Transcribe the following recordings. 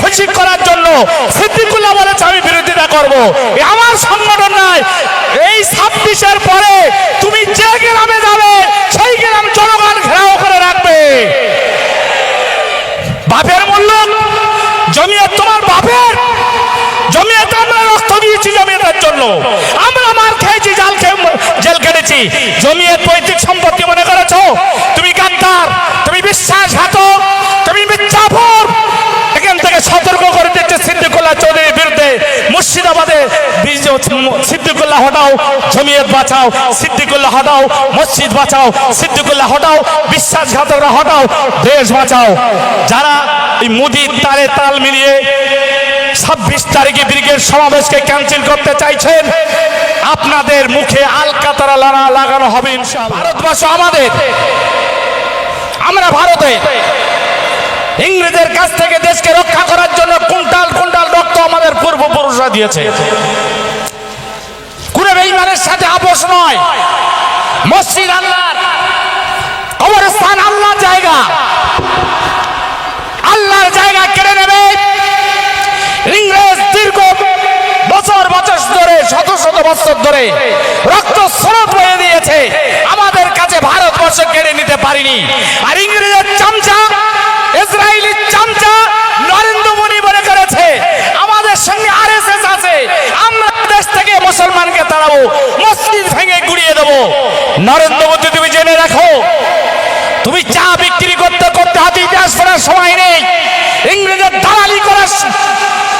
খুশি করার জন্য সিদ্দিকুল্লাহ বলেছে আমি বিরোধিতা করব। আমার সংগঠন নয়। এই ছাব্বিশের পরে তুমি যে গ্রামে যাবে, সেই গ্রাম জনগণ ঘেরাও করে রাখবে। বাপের মূল্য জমিয়ত তোমার বাপের জমিয়ত আমরা রক্ত দিয়েছি জমিয়তের জন্য। আমরা মার খেয়েছি, জাল খেয়ে জেল কেটেছি। জমিয়ত পৈতৃক সম্পত্তি মনে করেছ? তুমি গাদ্দার তুমি বিশ্বাসঘাতক, তুমি থেকে সতর্ক করে দিচ্ছে সিদ্দিকুল্লাহ চৌধুরীর বিরুদ্ধে। মুর্শিদাবাদে সিদ্দিকুল্লাহ হটাও, জমিয়ত বাঁচাও, সিদ্দিকুল্লাহ হটাও, মসজিদ বাঁচাও, সিদ্দিকুল্লাহ হটাও, বিশ্বাসঘাতকরা হটাও, দেশ বাঁচাও। যারা এই মুদির তালে তাল মিলিয়ে ছাব্বিশ তারিখে ব্রিগেড সমাবেশকে ক্যান্সেল করতে চাইছেন, আপনাদের মুখে আলকাতারা লানা লাগানো হবে। ভারতবর্ষ আমাদের। আমরা ভারতে। ইংরেজের কাছ থেকে দেশকে রক্ষা করার জন্য কুন্টাল কুন্টাল রক্ত আমাদের পূর্বপুরুষরা দিয়েছে। কোন বেইমানের সাথে আপোষ নয়। মসজিদ আল্লাহর, কবরস্থান আল্লাহর জায়গা। আল্লাহর জায়গা কেড়ে নেবে। ইংরেজ দীর্ঘ বছর বছর ধরে, শত শত বছর ধরে রক্ত স্রোত বয়ে দিয়েছে। আমাদের কাছে ভারতবর্ষ কেড়ে নিতে পারিনি। আর ইংরেজের চামচা ইসরায়েলি চামচা নরেন্দ্র মোদী মনে করেছে, আমাদের সঙ্গে আরএসএস আছে, আমরা দেশ থেকে মুসলমানকে তাড়াবো, মসজিদ ভেঙে গুড়িয়ে দেবো। নরেন্দ্র মোদী, তুমি জেনে রাখো, তুমি চা বিক্রি করতে করতে হাতে ইতিহাস পড়ার সময় নেই ইংরেজের দালালি করার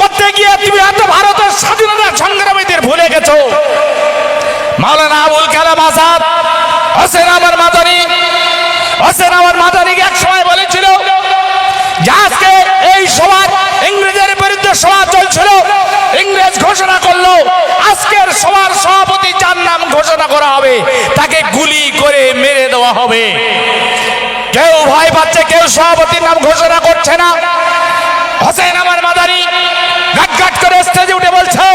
করতে গিয়ে তুমি এত ভারতের স্বাধীনতা সংগ্রামীদের ভুলে গেছো। মাওলানা আবুল কালাম আজাদ, হোসেন আমার মাদানি, হোসেন আমার বলেছিল যে আজকে এই সমাজ ইংরেজের বিরুদ্ধে সভা চলছিল। ইংরেজ ঘোষণা করল, আজকের সভার সভাপতি যার নাম ঘোষণা করা হবে, তাকে গুলি করে মেরে দেওয়া হবে। কেউ ভয় পাচ্ছে, কেউ সভাপতির নাম ঘোষণা করছে না। হোসেন আমার মাদারি গাট করে স্টেজে উঠে বলছে,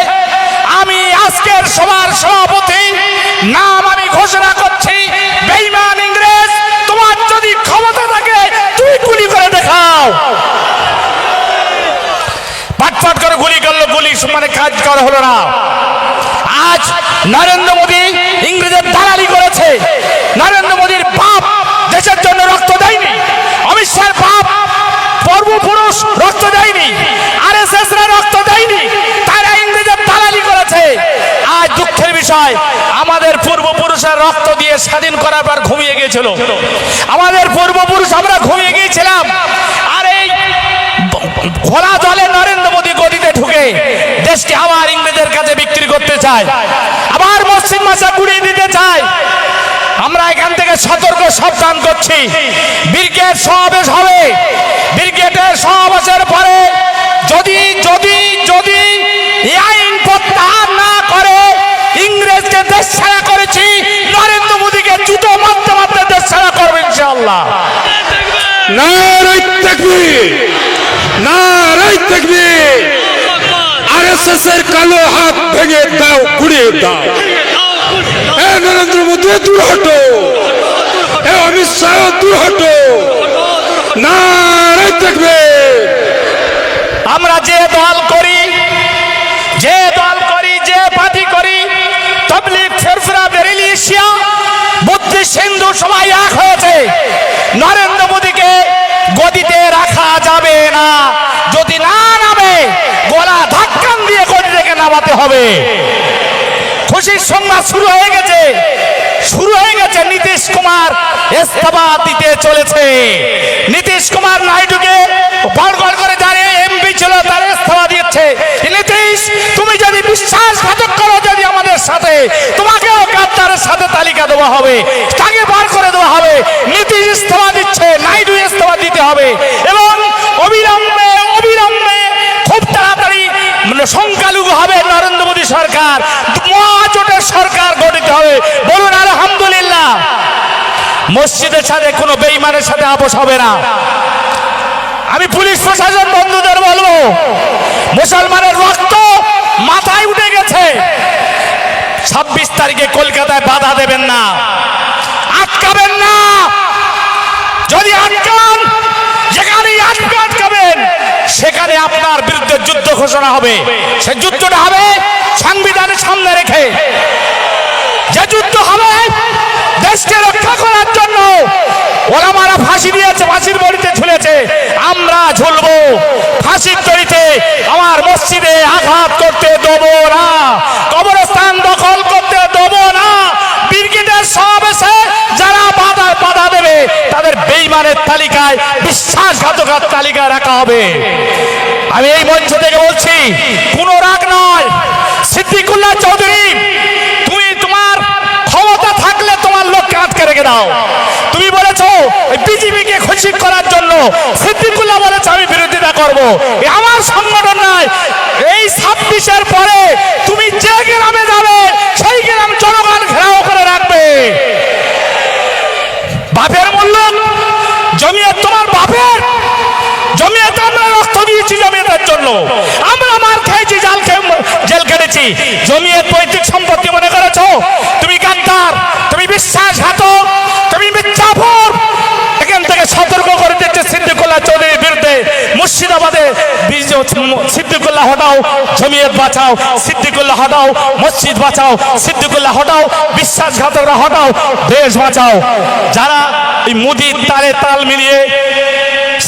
আমি আজকের সভার সভাপতি, নাম আমি ঘোষণা করছি বেইমান ইংরেজ তোমার যদি ক্ষমতা থাকে তুই গুলি করে দেখাও পাটপাট করে গুলি করল গুলি মানে কাজ করা হলো না আজ নরেন্দ্র মোদী ইংরেজের দালালি করেছে। নরেন্দ্র মোদীর বাপ দেশের জন্য রক্ত দেয়নি। অমিত শাহর বাপ পূর্বপুরুষ রক্ত দেয়নি। আর এস রক্ত দেয়নি। তারা ইংরেজের দালালি করেছে। আজ দুঃখের বিষয়, আমাদের পূর্বপুরুষের রক্ত দিয়ে স্বাধীন করার পর ঘুমিয়ে গিয়েছিল। আমাদের পূর্বপুরুষ, আমরা ঘুমিয়ে গিয়েছিলাম। আর এই ঘোলা জলে নরেন্দ্র মোদী গদিতে ঢুকে দেশকে আবার ইংরেজের কাছে বিক্রি করতে চায়, আবার মসজিদ মাসা গুড়িয়ে দিতে চায়। আমরা এখান থেকে সতর্ক সাবধান করছি। ব্রিগেড সমাবেশ হবে। ব্রিগেডের সমাবেশের পরে যদি যদি যদি আইন প্রত্যাহার না করে, ইংরেজকে দেশ ছাড়া করেছি, নরেন্দ্র মোদীকে জুতো মারতে মারতে দেশ ছাড়া করবে ইনশাআল্লাহ। নারাই তাকবীর। নারাই তাকবীর আরএসএস এর কালো হাত ভেঙে দাও গুড়িয়ে দাও। হে নরেন্দ্র মোদী, দূর হটো। হে অমিত শাহ, দূর হটো। নারাই তাকবীর। আমরা যে দল করি, যে দল করি, যে পার্টি করি, তবলিগ ফেরফরা বেরিলি এশিয়া, বুদ্ধি সিন্ধু সবাই এক হয়েছে। নরেন্দ্র মোদীকে গদিতে রাখা যাবে না যদি না নামে গলা ধাক্কান দিয়ে নামাতে হবে। খুশির সংবাদ শুরু হয়ে গেছে। শুরু হয়ে গেছে নীতিশ কুমার ইস্তফা দিতে চলেছে। নীতিশ কুমার নাইডুকে গড়গড় করে যারা এমপি ছিল, তার ইস্তফা দিচ্ছে নীতিশ, তুমি যদি বিশ্বাসঘাতক করো যদি আমাদের সাথে, তোমাকেও গাদ্দারের সাথে তালিকা দেওয়া হবে। তাকে বার করে দেওয়া হবে। সরকার মহাজোটের সরকার গঠিত হবে। বলুন, আলহামদুলিল্লাহ। মসজিদের সাথে কোনো বেইমানের সাথে আপোষ হবে না। আমি পুলিশ প্রশাসন বন্ধুদের বলব, মুসলমানের রক্ত মাথায় উঠে গেছে। ছাব্বিশ তারিখে কলকাতায় বাধা দেবেন না। আটকাবেন না। যদি আটকান যেখানে আটকে আটকাবেন সেখানে আপনার বিরুদ্ধে যুদ্ধ ঘোষণা হবে। সে যুদ্ধটা হবে সংবিধানের সামনে রেখে। যে যুদ্ধ হবে দেশকে রক্ষা করার জন্য ওলামারা ফাঁসি দিয়েছে, ফাঁসির বড়িতে ঝুলেছে। আমরা ঝুলবো। ফাঁসির দড়িতে আমার মসজিদে আঘাত করতে দেবো না। কবরস্থান দখল করতে দেবো না। ব্রিগেডের সমাবেশে যারা তাদের বেইমানের তালিকায় বিশ্বাসঘাতকার তালিকায় রাখা হবে। আমি এই মঞ্চ থেকে বলছি, কোনো রাগ নয়। সিদ্দিকুল্লাহ চৌধুরী, তুমি তোমার ক্ষমতা থাকলে তোমার লোককে আটকে রেখে দাও। তুমি বলেছ বিজেপিকে খুশি করার জন্য সিদ্দিকুল্লাহ বলেছে, আমি বিরোধিতা করব। আমার সংগঠন নয়, এই ছাব্বিশের পরে তুমি যে গ্রামে যাবে সেই গ্রাম জনগণ ঘেরাও করে রাখবে বাপের মূল্য জমিয়ে তোমার বাপের জমিয়েতে আমরা রক্ত দিয়েছি জমিয়েতের জন্য আমরা মার খেয়েছি জাল খেয়ে কেটেছি জমিয়ে পৈতৃক সম্পত্তি মনে করেছ? তুমি গাদ্দার, তুমি বিশ্বাসঘাতক, তুমি মিথ্যাফর এখান থেকে সতর্ক করে দিচ্ছে সিদ্দিকুল্লাহ চৌধুরীর বিরুদ্ধে। মুর্শিদাবাদে সিদ্দিকুল্লাহ হটাও জমিয়ত বাঁচাও, সিদ্দিকুল্লাহ হটাও, মসজিদ বাঁচাও, সিদ্দিকুল্লাহ হটাও, বিশ্বাসঘাতকরা হটাও, দেশ বাঁচাও। যারা এই মুদির তালে তাল মিলিয়ে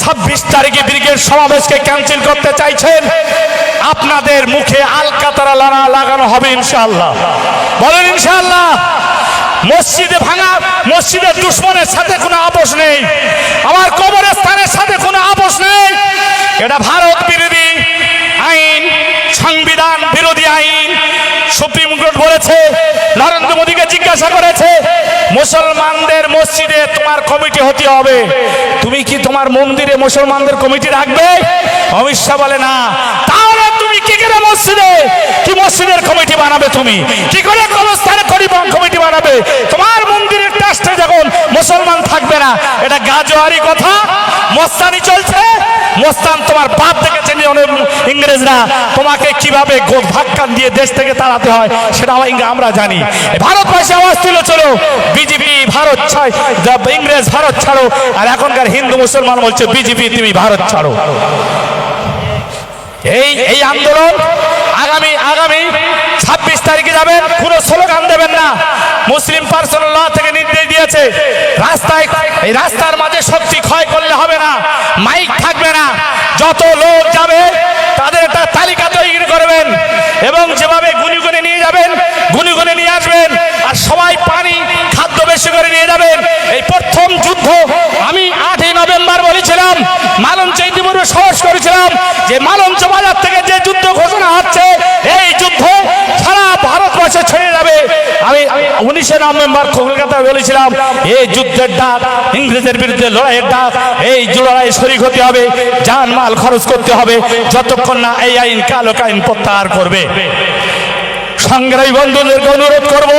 ছাব্বিশ তারিখে ব্রিগেড সমাবেশকে ক্যান্সেল করতে চাইছেন। আপনাদের মুখে আলকাতারা লানা লাগানো হবে ইনশাআল্লাহ। বলেন ইনশাআল্লাহ, মসজিদে ভাঙা মসজিদের দুশ্মনের সাথে কোনো আপোষ নেই। আমার কবরের স্থানের সাথে কোনো আপোষ নেই। এটা ভারত বিরোধী আইন, সংবিধান বিরোধী আইন। সুপ্রিম কোর্ট বলেছে, নরেন্দ্র মোদীকে জিজ্ঞাসা করেছে মুসলমানদের মসজিদে তোমার কমিটি হতে হবে। তুমি কি তোমার মন্দিরে মুসলমানদের কমিটি রাখবে? অমিত শাহ বলে, না। করে মসজিদে? কি মসজিদের কমিটি বানাবে তুমি? কি করে কবরস্থানে করিবান কমিটি বানাবে? তোমার মন্দিরের ট্রাস্টে যখন মুসলমান থাকবে না, এটা গাজোয়ারি কথা? মস্তানি চলছে? মোস্তান তোমার বাপ দেখেছেন ইংরেজরা। তোমাকে কীভাবে ধাক্কা দিয়ে দেশ থেকে তাড়াতে হয়, সেটা আমরা- আমরা জানি। ভারতবাসী আওয়াজ তুলে চলো। বিজেপি, ভারত ছাড়। ইংরেজ, ভারত ছাড়ো। আর এখনকার হিন্দু, মুসলমান বলছে, বিজেপি, তুমি ভারত ছাড়ো। এই এই আন্দোলন আগামী আগামী ছাব্বিশ তারিখে যাবেন, কোনো স্লোগান দেবেন না। মুসলিম পার্সোনাল ল থেকে নির্দেশ দিয়েছে, রাস্তায়, এই রাস্তার মাঝে শক্তি ক্ষয় করলে হবে না, মাইক থাকবে না, যত লোক যাবে, তাদের একটা তালিকা তৈরি করবেন এবং যেভাবে গুনি গুনে নিয়ে যাবেন গুনি গুনে নিয়ে আসবেন, আর সবাই পানি, খাদ্য বেশি করে নিয়ে যাবেন। এই প্রথম যুদ্ধ আমি আটই নভেম্বর বলেছিলাম, মালঞ্চ ইতিপূর্বে সাহস করেছিলাম যে মালঞ্চ বাজার থেকে যে যুদ্ধ ঘোষণা হচ্ছে, এই যুদ্ধ সারা ভারতবর্ষে ছড়িয়ে যাবে। আমি উনিশে নভেম্বর কলকাতায় বলেছিলাম, এই যুদ্ধের ডাক, ইংরেজের বিরুদ্ধে লড়াইয়ের ডাক, এই লড়াই শরিক হতে হবে, জান মাল খরচ করতে হবে, যতক্ষণ না এই আইন কালো আইন প্রত্যাহার করবে। সংগ্রামী বন্ধুদেরকে অনুরোধ করব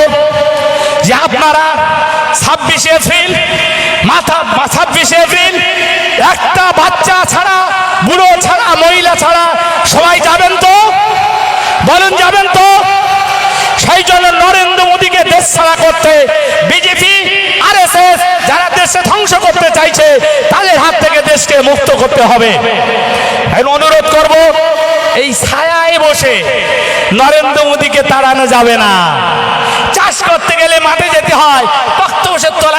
যে আপনারা ছাব্বিশে এপ্রিল, মাথা ছাব্বিশে এপ্রিল, একটা বাচ্চা ছাড়া, বুড়ো ছাড়া, মহিলা ছাড়া সবাই যাবেন তো? বলুন যাবেন তো? সেই জন্য নরেন্দ্র মোদীকে দেশ ছাড়া করতে বিজেপি আর এস এস যারা দেশে ধ্বংস করতে চাইছে, তাদের হাত থেকে দেশকে মুক্ত করতে হবে। আমি অনুরোধ করব, এই ছায়ায় বসে নরেন্দ্র মোদীকে তাড়ানো যাবে না চাষ করতে গেলে মাঠে যেতে হয়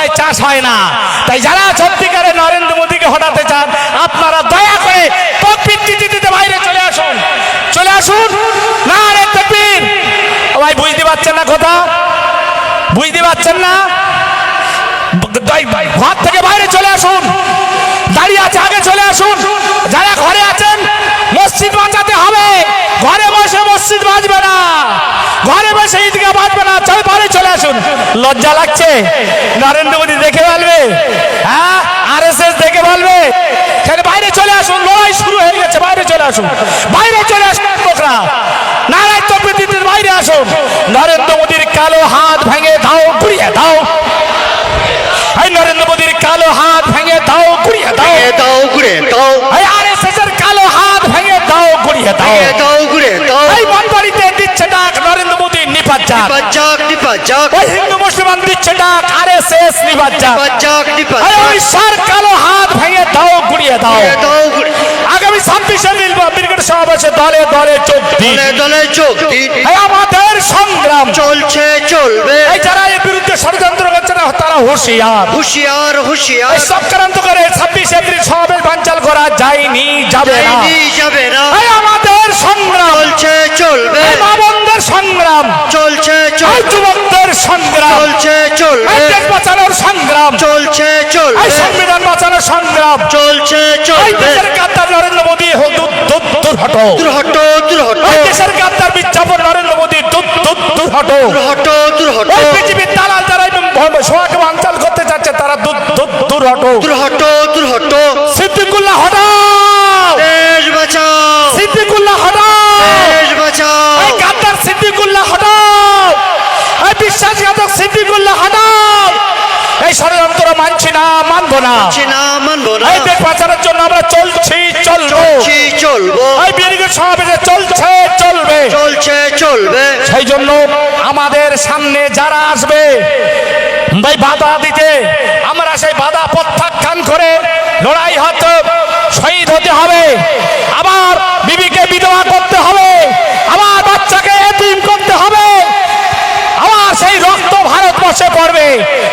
তক্তবসের চাষ হয় না। তাই যারা সত্যিকারে নরেন্দ্র মোদীকে হটাতে চান, আপনারা দয়া করে দিতে বাইরে চলে আসুন। চলে আসুন। না রে তকবীর ভাই, বুঝতে পারছেন না কথা? বুঝতে পারছেন না? ঘর থেকে বাইরে চলে আসুন। দাঁড়িয়ে আছে, আগে চলে আসুন। যারা ঘরে আছেন, মসজিদ বাঁচাতে হবে ঘরে বসে মসজিদ বাঁচবে না ঘরে বসে ঈদগাহ বাঁচবে না চল বাইরে চলে আসুন লজ্জা লাগছে? নরেন্দ্র মোদী দেখে বলবে হ্যাঁ? আর এস এস দেখে সেখানে বাইরে চলে আসুন লড়াই শুরু হয়ে গেছে বাইরে চলে আসুন। বাইরে চলে আসুন লোকরা নারায় তকবির বাইরে আসুন। নরেন্দ্র মোদীর কালো হাত ভেঙে দাও ঘুরিয়ে দাও। এই নরেন্দ্র মোদীর কালো হাত ভেঙে দাও ঘুরিয়ে দাও। দাও ঘুরে দাও। এই আরএসএস এর কালো হাত ভেঙে দাও ঘুরিয়ে দাও। দাও ঘুরে দাও। এই মনবাড়িতে দিচ্ছে ডাক নরেন্দ্র মোদী নিপাত যাক। নিপাজাক নিপাজাক ওই হিন্দু মুসলমান দিচ্ছে ডাক আর এস নিবাজ্জাক নিপাজ্জাক এই কালো হাত ভেঙে দাও গুড়িয়ে দাও। আগামী ছাব্বিশে ব্রিগেড সমাবেশে দলে দলে দিন। দলে দলে চোখ আমাদের সংগ্রাম। চলছে চলবে। এই যারা এর বিরুদ্ধে ষড়যন্ত্র করছে না তারা হুঁশিয়ার। হুশিয়ার হুশিয়ার। করে ছাব্বিশ এপ্রিল সমাবেশ বাঞ্চাল করা যায়নি যাবে না। যাবে না। আমাদের সংগ্রাম। চলছে চলবে। মা সংগ্রাম। চলছে এই চলবে। যুবকদের সংগ্রাম। চলছে চলবে দেশ বাঁচানোর সংগ্রাম। চলছে চলবে সংবিধান বাঁচানোর সংগ্রাম। চলছে চলবে দেশের গাদ্দার নরেন্দ্র মোদী হোক দূর দূর দূর হটো দূর হটো দূর হটো এই দেশের গাদ্দার বিজ্ঞাপন নরেন্দ্র মোদী পৃথিবীর দালাল যারা বাঞ্চাল করতে তারা দূর দূর দূর হটো দূর হটো দূর হটো সিদ্দিকুল্লাহ হটাও দেশ বাঁচাও সিদ্দিকুল্লাহ হটাও দেশ বাঁচাও এই গাদ্দার সিদ্দিকুল্লাহ হটাও এই বিশ্বাসঘাতক সিদ্দিকুল্লাহ হটাও এই ষড়যন্ত্র মানছি না মানবো না। মানবো না। বাঁচানোর জন্য আমরা চলছি চলবো। চলবো। এই সমাবেশে চলছে চলবে। চলছে চলবে। সেই জন্য আমাদের সামনে যারা আসবে ভাই বাধা দিতে আমরা সেই বাধা প্রত্যাখ্যান করে লড়াই হতে শহীদ হতে হবে। আবার বিবিকে বিধবা করতে হবে আবার বাচ্চাকে এতিম করতে হবে আবার সেই রক্ত ভারতবর্ষে পড়বে।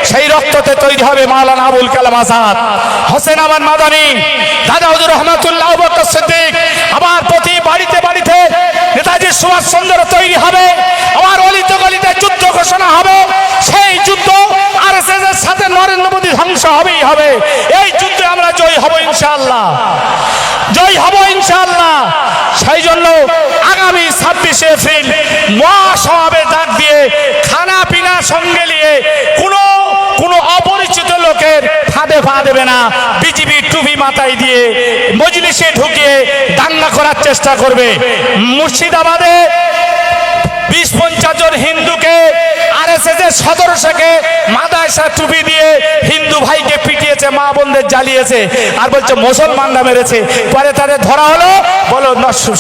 সেই রক্ততে তৈরি হবে মাওলানা আবুল কালাম আজাদ। হোসেন আমান মাদানী, দাদা হুজুর রহমতুল্লাহ বকর সিদ্দিক আবার প্রতি বাড়িতে বাড়িতে নেতাজি সুভাষ চন্দ্র তৈরি হবে। আবার অলিতে গলিতে যুদ্ধ ঘোষণা হবে। সেই যুদ্ধ আর এর সাথে নরেন্দ্র মোদী ধ্বংস হবেই হবে। এই যুদ্ধে আমরা জয় হব ইনশাআল্লাহ। জয় হব ইনশাআল্লাহ। সেই জন্য আগামী ছাব্বিশে এপ্রিল মহাসমাবেশ সঙ্গে নিয়ে কোনো কোনো অপরিচিত লোকের ফাঁদে পা দেবে না। বিজিবি টুপি মাথায় দিয়ে মজলিসে ঢুকিয়ে দাঙ্গা করার চেষ্টা করবে। মুর্শিদাবাদে বিশ পঞ্চাশ জন হিন্দুকে আর এস এর সদস্যকে মাদায়সা টুপি দিয়ে হিন্দু ভাইকে পিটিয়েছে, মা বোনদের জ্বালিয়েছে আর বলছে, মুসলমানরা মেরেছে। পরে তাদের ধরা হলো, বলো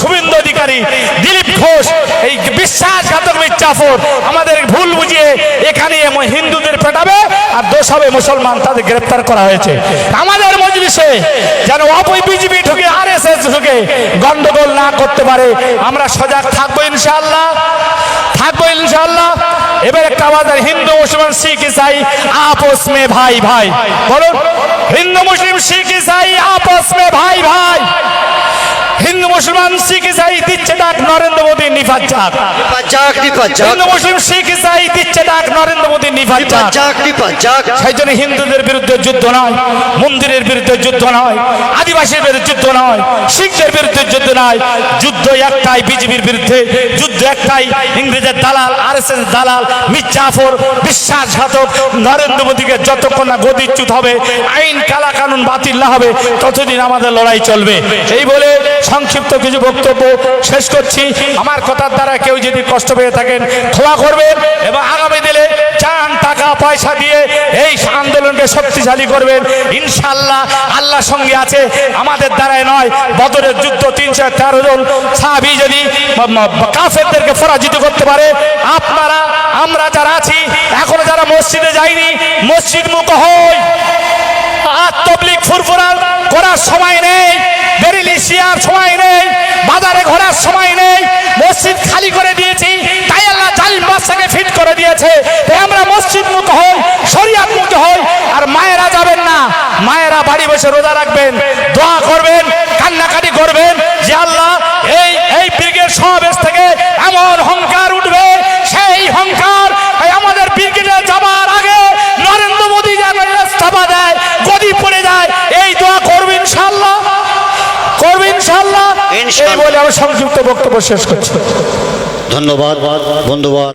শুভেন্দু অধিকারী, দিলীপ ঘোষ, এই বিশ্বাসঘাতক মির্জাফর আমাদের ভুল বুঝিয়ে এখানে হিন্দুদের পেটাবে আর দোষ হবে মুসলমান, তাদের গ্রেপ্তার করা হয়েছে। আমাদের মজলিসে যেন অপই বিজেপি ঢুকে আর এস এস ঢুকে গন্ডগোল না করতে পারে, আমরা সজাগ থাকব ইনশাআল্লাহ। থাকব ইনশাআল্লাহ। এবার একটা আমাদের হিন্দু মুসলমান শিখ ইসাই আপস মে ভাই ভাই। বলুন হিন্দু মুসলিম শিখ ইসাই আপস মে ভাই ভাই। হিন্দু মুসলমান শিখ ইসাই দিচ্ছে ডাক নরেন্দ্র মোদী নিফাত যাক নিপাজ্জাক হিন্দু মুসলিম শিখ ইসাই দিচ্ছে ডাক নরেন্দ্র মোদী নিফাত যাক নিপাজ্জাক সেই জন্য হিন্দুদের বিরুদ্ধে যুদ্ধ নয় মন্দিরের বিরুদ্ধে যুদ্ধ নয় আদিবাসীর বিরুদ্ধে যুদ্ধ নয় শিখদের বিরুদ্ধে যুদ্ধ নয় যুদ্ধ একটাই বিজেপির বিরুদ্ধে যুদ্ধ একটাই ইংরেজের দালাল আর এস এস দালাল মির্জাফর বিশ্বাসঘাতক নরেন্দ্র মোদীকে যতক্ষণ না গদিচ্যুত হবে, আইন, কালা কানুন বাতিল না হবে, ততদিন আমাদের লড়াই চলবে। এই বলে সংক্ষিপ্ত কিছু বক্তব্য শেষ করছি। আমার কথার দ্বারা কেউ যদি কষ্ট পেয়ে থাকেন, ক্ষমা করবেন এবং আগামী দিনে চান, টাকা, পয়সা দিয়ে এই আন্দোলনকে শক্তিশালী করবেন। ইনশাল্লাহ আল্লাহ সঙ্গে আছে, আমাদের দ্বারাই নয়, বদরের যুদ্ধ তিনশো তেরো জন সাহাবি যদি কাফেরদেরকে পরাজিত করতে পারে, আপনারা আমরা যারা আছি, এখনও যারা মসজিদে যাইনি, মসজিদ মুখ হই। আর তবলিক ফুরফুরার করার সময় নেই, বেরিলি শিয়ার সময় নেই, বাজারে ঘোরার সময় নেই, মসজিদ খালি করে দিয়েছি, তাই আল্লাহ জালিম বাদশাকে ফিট করে দিয়েছে। তাই আমরা মসজিদ মুখ হই, শরিয়াত মুখ হই, আর মায়েরা যাবেন না, মায়েরা বাড়ি বসে রোজা রাখবেন, দোয়া করবেন, কান্নাকাটি করবেন, যে আল্লাহ এই এই ব্রিগেড সমাবেশ থেকে এমন হংকার উঠবে, সেই হংকার করবেন ইনশাল্লাহ এই বলে আমার সংযুক্ত বক্তব্য শেষ করছি। ধন্যবাদ বন্ধুবাদ